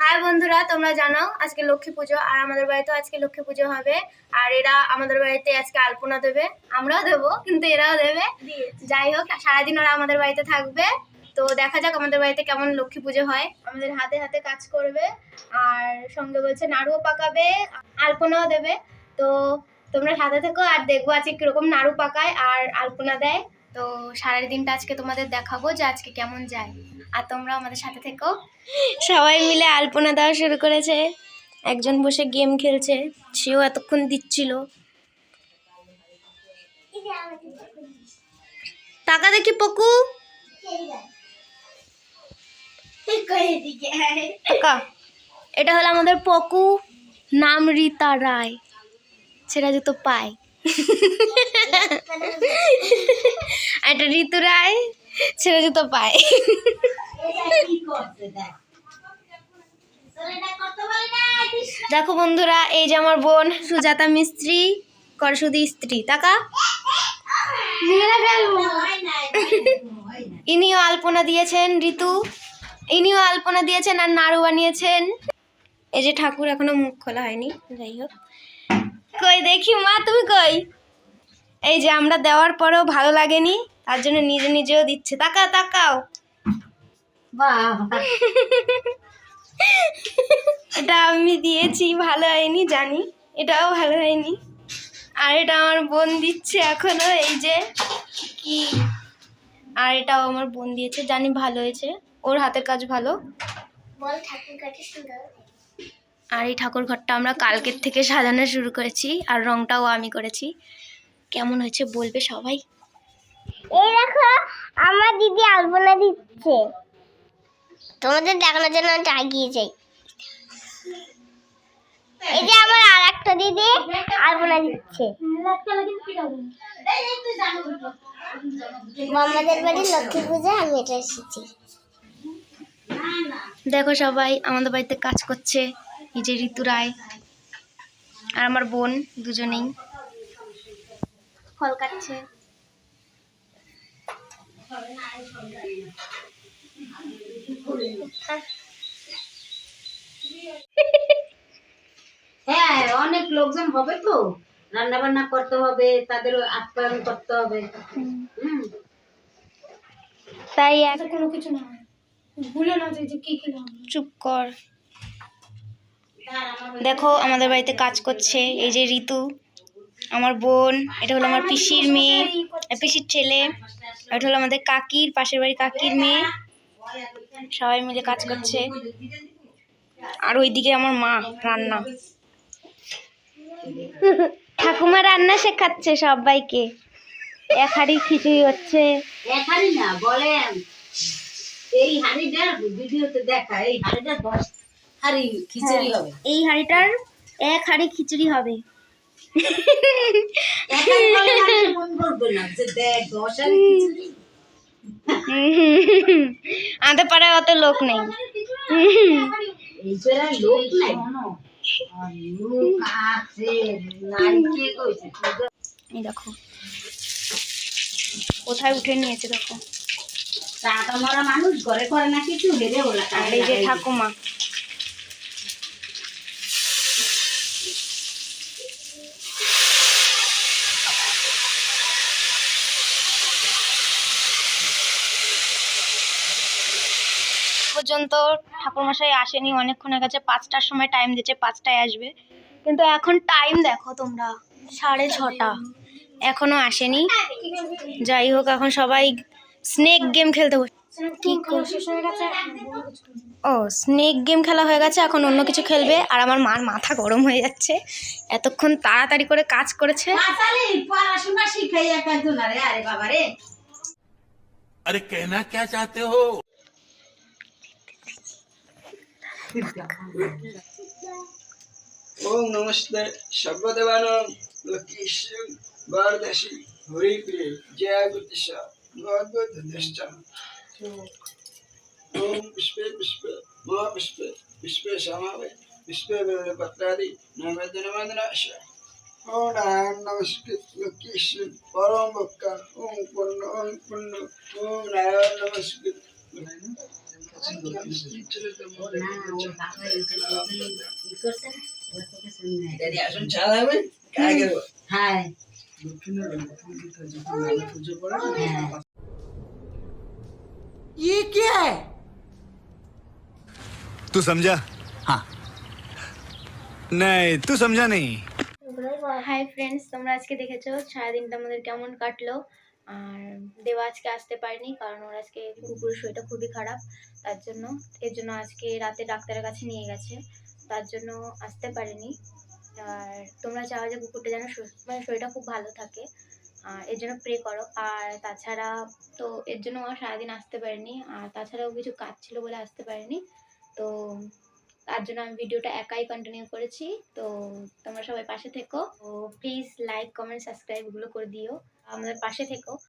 High বন্ধুরা তোমরা জানো আজকে লক্ষ্মী পুজো আর আমাদের বাড়িতেও আজকে লক্ষ্মী পুজো হবে। আর এরা আমাদের বাড়িতে আজকে আলপনা দেবে। আমরাও দেবো কিন্তু এরাও দেবে। যাই হোক সারাদিন ওরা আমাদের বাড়িতে থাকবে। তো দেখা যাক আমাদের বাড়িতে কেমন লক্ষ্মী পুজো হয়। আমাদের হাতে হাতে কাজ করবে আর সঙ্গে বলছে নাড়ুও পাকাবে আলপনাও দেবে। তো তোমরা সাথে থেকো আর দেখব আজকে কীরকম নাড়ু পাকায় আর আলপনা দেয়। তো সারাদিনটা আজকে তোমাদের দেখাবো যে আজকে কেমন যায়। আর তোমরা আমাদের সাথে থেকো। সবাই মিলে আলপনা দেওয়া শুরু করেছে। একজন বসে গেম খেলছে সেও এতক্ষণ দিচ্ছিল। টাকা দেখি পকু। এটা হলো আমাদের পকু নাম রীতা রায়। সেটা যেত পায়। আর এটা ঋতু রায়। ছেড়ে যেত পায়। দেখো বন্ধুরা এই যে আমার বোন সুজাতা মিস্ত্রি কর শুধু স্ত্রী টাকা? ইনিও আলপনা দিয়েছেন ঋতু। ইনিও আলপনা দিয়েছেন আর নাড়ু বানিয়েছেন। এই যে ঠাকুর এখনও মুখ খোলা হয়নি যাই হোক। কই দেখি মা তুমি কই? এই যে আমরা দেওয়ার পরেও ভালো লাগেনি। তার জন্য নিজে নিজেও দিচ্ছে। তাকাও তাকাও। এটা আমি দিয়েছি ভালো হয়নি জানি। এটাও ভালো হয়নি। আর এটা আমার বোন দিচ্ছে এখনও এই যে। কি? আর এটাও আমার বোন দিয়েছে জানি ভালো হয়েছে। ওর হাতের কাজ ভালো। আর এই ঠাকুর ঘরটা আমরা কালকের থেকে সাজানো শুরু করেছি আর রংটাও আমি করেছি। কেমন হয়েছে বলবে সবাই? এই দেখো আমার দিদি আলপনা দিচ্ছে। তোমাদের দেখানোর জন্য আমি এগিয়ে যাই। এই যে আমার আর একটা দিদি আলপনা দিচ্ছে। আমাদের বাড়ির লক্ষ্মী পূজা আমি এটা এসেছি। দেখো সবাই আমাদের বাড়িতে কাজ করছে এই যে ঋতু রায় আর আমার বোন দুজনেই। ফল কাটছে। হ্যাঁ অনেক লোকজন হবে তো। রান্না বান্না করতে হবে তাদের আপ্যায়ন করতে হবে। তাই কোনো কিছু না। ভুলে না যে কি খেলাম চুপ কর। দেখো আমাদের বাড়িতে কাজ করছে এই যে ঋতু আমার বোন এটা হলো আমার পিসির মেয়ে পিসির ছেলে। এটা হলো আমাদের কাকির পাশের বাড়ি কাকির মেয়ে। সবাই মিলে কাজ করছে। আর ওইদিকে আমার মা রান্না। ঠাকুমা রান্না শেখাচ্ছে সবাইকে। এক হাড়ি খিচুড়ি হচ্ছে। এক হাড়ি না বলেন। এই হাড়িটা ভিডিওতে দেখা এই হাড়িটা দশ হাড়ি খিচুড়ি হবে। এই হাঁড়িটার এক হাড়ি খিচুড়ি হবে। বলে আমাদের পাড়ায় অত লোক নেই। লোক এই দেখো। কোথায় উঠে নিয়েছে দেখো। মানুষ ঘরে করে না কিছু হেরে ওলা। আর এই যে ঠাকুমা। পর্যন্ত ঠাকুরমশাই আসেনি অনেকক্ষণ হয়ে গেছে পাঁচটার সময় টাইম দিয়েছে পাঁচটায় আসবে। কিন্তু এখন টাইম দেখো তোমরা সাড়ে ছটা। এখনও আসেনি। যাই হোক এখন সবাই স্নেক গেম খেলতে বসে কি ও স্নেক গেম খেলা হয়ে গেছে এখন অন্য কিছু খেলবে। আর আমার মার মাথা গরম হয়ে যাচ্ছে। এতক্ষণ তাড়াতাড়ি করে কাজ করেছে। আরে আরে বাবা রে अरे ओम नमस्ते सर्वदेवानां लकीश्वर भारदशी हरिप्रिय जय गुतिश भगवत दृष्टा ओम पुष्पे पुष्पे। मा पुष्पे पुष्पे समावे। पुष्पे पत्रादि। नैवेद्य नमोदनाश ओम नारायण नमस्कृत लकीश्वर परम भक्का ओम पुण्य। ओम पुण्य। ओम नारायण नमस्कृत। ছেলে তো ও না ওর বাবা এখানে ওকে ই করছে না ওর তোকে শুনবে দাদি আসুন চা লাগবে কাজ করবো হ্যাঁ দক্ষিণের লক্ষ্মী গীতা যখন নানা পুজো করে হ্যাঁ तू समझा हाँ नहीं तू समझा नहीं হাই ফ্রেন্ডস তোমরা আজকে দেখেছো সারাদিনটা আমাদের কেমন কাটলো আর দেবা আজকে আসতে পারেনি, কারণ ওর আজকে কুকুরের শরীরটা খুবই খারাপ, তার জন্য, এর জন্য আজকে রাতে ডাক্তারের কাছে নিয়ে গেছে, তার জন্য আসতে পারেনি। আর তোমরা চাও যে কুকুরটা যেন মানে শরীরটা খুব ভালো থাকে, আর এর জন্য প্রে করো। আর তাছাড়া তো এর জন্য ও সারাদিন আসতে পারেনি, আর তাছাড়াও কিছু কাজ ছিল বলে আসতে পারেনি। তো তার জন্য আমি ভিডিওটা একাই কন্টিনিউ করেছি। তো তোমরা সবাই পাশে থেকো। তো প্লিজ লাইক কমেন্ট সাবস্ক্রাইব এগুলো করে দিও। আমাদের পাশে থেকো।